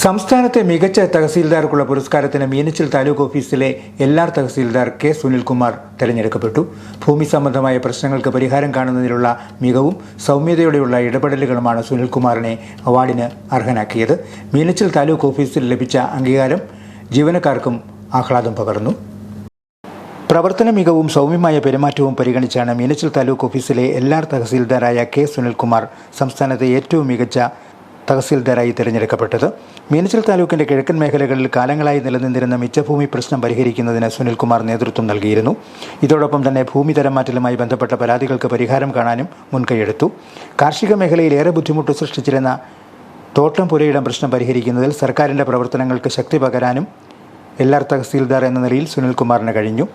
സംസ്ഥാനത്തെ മികച്ച തഹസീൽദാർക്കുള്ള പുരസ്കാരത്തിന് മീനച്ചിൽ താലൂക്ക് ഓഫീസിലെ എല്ലാ തഹസീൽദാർ കെ സുനിൽകുമാർ തെരഞ്ഞെടുക്കപ്പെട്ടു. ഭൂമി സംബന്ധമായ പ്രശ്നങ്ങൾക്ക് പരിഹാരം കാണുന്നതിനുള്ള മികവും സൗമ്യതയോടെയുള്ള ഇടപെടലുകളുമാണ് സുനിൽകുമാറിനെ അവാർഡിന് അർഹനാക്കിയത്. മീനച്ചിൽ താലൂക്ക് ഓഫീസിൽ ലഭിച്ച അംഗീകാരം ജീവനക്കാർക്കും ആഹ്ലാദം പകർന്നു. പ്രവർത്തന മികവും സൗമ്യമായ പെരുമാറ്റവും പരിഗണിച്ചാണ് മീനച്ചിൽ താലൂക്ക് ഓഫീസിലെ എല്ലാ തഹസീൽദാരായ കെ സുനിൽകുമാർ സംസ്ഥാനത്തെ ഏറ്റവും മികച്ച തഹസീൽദാരായി തിരഞ്ഞെടുക്കപ്പെട്ടത്. മീനച്ചിൽ താലൂക്കിന്റെ കിഴക്കൻ മേഖലകളിൽ കാലങ്ങളായി നിലനിന്നിരുന്ന മിച്ചഭൂമി പ്രശ്നം പരിഹരിക്കുന്നതിന് സുനിൽകുമാർ നേതൃത്വം നൽകിയിരുന്നു. ഇതോടൊപ്പം തന്നെ ഭൂമി തരംമാറ്റലുമായി ബന്ധപ്പെട്ട പരാതികൾക്ക് പരിഹാരം കാണാനും മുൻകൈയെടുത്തു. കാർഷിക മേഖലയിൽ ഏറെ ബുദ്ധിമുട്ട് സൃഷ്ടിച്ചിരുന്ന തോട്ടം പുരയിടം പ്രശ്നം പരിഹരിക്കുന്നതിൽ സർക്കാരിന്റെ പ്രവർത്തനങ്ങൾക്ക് ശക്തി പകരാനും എല്ലാർ തഹസീൽദാർ എന്ന നിലയിൽ സുനിൽകുമാറിന് കഴിഞ്ഞു.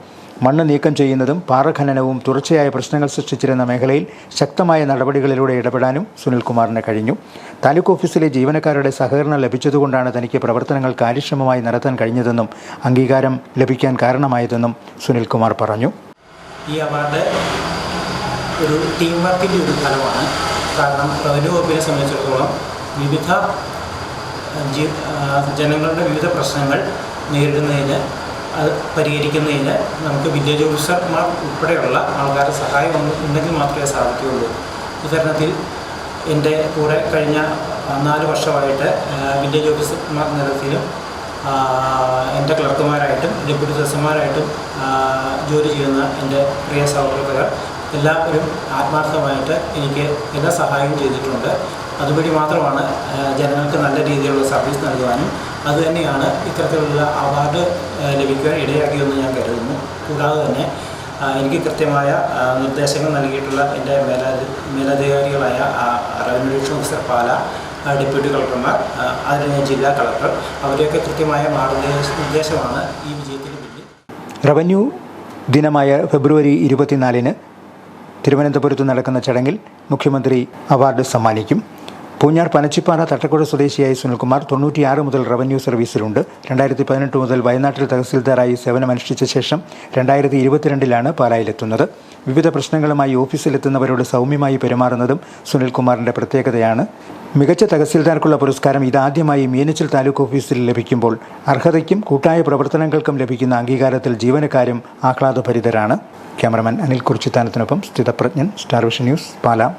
മണ്ണ് നീക്കം ചെയ്യുന്നതും പാറഖനനവും തുടർച്ചയായ പ്രശ്നങ്ങൾ സൃഷ്ടിച്ചിരുന്ന മേഖലയിൽ ശക്തമായ നടപടികളിലൂടെ ഇടപെടാനും സുനിൽകുമാറിന് കഴിഞ്ഞു. താലൂക്ക് ഓഫീസിലെ ജീവനക്കാരുടെ സഹകരണം ലഭിച്ചതുകൊണ്ടാണ് തനിക്ക് പ്രവർത്തനങ്ങൾ കാര്യക്ഷമമായി നടത്താൻ കഴിഞ്ഞതെന്നും അംഗീകാരം ലഭിക്കാൻ കാരണമായതെന്നും സുനിൽകുമാർ പറഞ്ഞു. ഈ അവാർഡ് ഒരു ടീം വർക്കിന്റെ ഒരു ഫലമാണ്. കാരണം റവന്യൂ വകുപ്പിനെ സംബന്ധിച്ചിടത്തോളം വിവിധ ജനങ്ങളുടെ വിവിധ പ്രശ്നങ്ങൾ നേരിടുന്നതിന് പരിഹരിക്കുന്നതിന് നമുക്ക് വില്ലേജ് ഓഫീസർമാർ ഉൾപ്പെടെയുള്ള ആൾക്കാരുടെ സഹായം ഉണ്ടെങ്കിൽ മാത്രമേ സാധിക്കുകയുള്ളൂ. ഉദാഹരണത്തിൽ എന്റെ കൂടെ കഴിഞ്ഞ നാല് വർഷമായിട്ട് വില്ലേജ് ഓഫീസർമാർ നിരത്തിലും എന്റെ ക്ലർക്കുമാരായിട്ടും ഡെപ്യൂട്ടി സെസർമാരായിട്ടും ആ, ജോലി ചെയ്യുന്ന എന്റെ പ്രിയ സഹപ്രവർത്തകർ എല്ലാവരും ആത്മാർത്ഥമായിട്ട് എനിക്ക് എല്ലാ സഹായവും ചെയ്തിട്ടുണ്ട്. അതുവഴി മാത്രമാണ് ജനങ്ങൾക്ക് നല്ല രീതിയിലുള്ള സർവീസ് നൽകുവാനും അതുതന്നെയാണ് ഇത്തരത്തിലുള്ള അവാർഡ് ലഭിക്കാൻ ഇടയാക്കിയതെന്ന് ഞാൻ കരുതുന്നു. കൂടാതെ തന്നെ എനിക്ക് കൃത്യമായ നിർദ്ദേശങ്ങൾ നൽകിയിട്ടുള്ള എന്റെ മേലാ മേലധികാരികളായ revenue division officer Pala deputy കളക്ടർമാർ അതിന് ജില്ലാ കളക്ടർ. അവരെയൊക്കെ കൃത്യമായ മാർഗനിർദ്ദേശ നിർദ്ദേശമാണ് ഈ വിജയത്തിന് പിന്നിൽ. റവന്യൂ ദിനമായ ഫെബ്രുവരി ഇരുപത്തിനാലിന് തിരുവനന്തപുരത്ത് നടക്കുന്ന ചടങ്ങിൽ മുഖ്യമന്ത്രി അവാർഡ് സമ്മാനിക്കും. പൂഞ്ഞാർ പനച്ചിപ്പാറ തട്ടക്കുഴ സ്വദേശിയായ സുനിൽകുമാർ തൊണ്ണൂറ്റിയാറ് മുതൽ റവന്യൂ സർവീസിലുണ്ട്. രണ്ടായിരത്തി പതിനെട്ട് മുതൽ വയനാട്ടിൽ തഹസിൽദാറായി സേവനമനുഷ്ഠിച്ച ശേഷം രണ്ടായിരത്തി ഇരുപത്തിരണ്ടിലാണ് പാലായിലെത്തുന്നത്. വിവിധ പ്രശ്നങ്ങളുമായി ഓഫീസിലെത്തുന്നവരോട് സൗമ്യമായി പെരുമാറുന്നതും സുനിൽകുമാറിന്റെ പ്രത്യേകതയാണ്. മികച്ച തഹസിൽദാർക്കുള്ള പുരസ്കാരം ഇതാദ്യമായി മീനച്ചിൽ താലൂക്ക് ഓഫീസിൽ ലഭിക്കുമ്പോൾ അർഹതയ്ക്കും കൂട്ടായ പ്രവർത്തനങ്ങൾക്കും ലഭിക്കുന്ന അംഗീകാരത്തിൽ ജീവനക്കാരും ആഹ്ലാദഭരിതരാണ്. ക്യാമറമാൻ അനിൽ കുറിച്ചിത്താനത്തിനൊപ്പം സ്ഥിതപ്രജ്ഞൻ സ്റ്റാർവിഷൻ ന്യൂസ് പാലാ.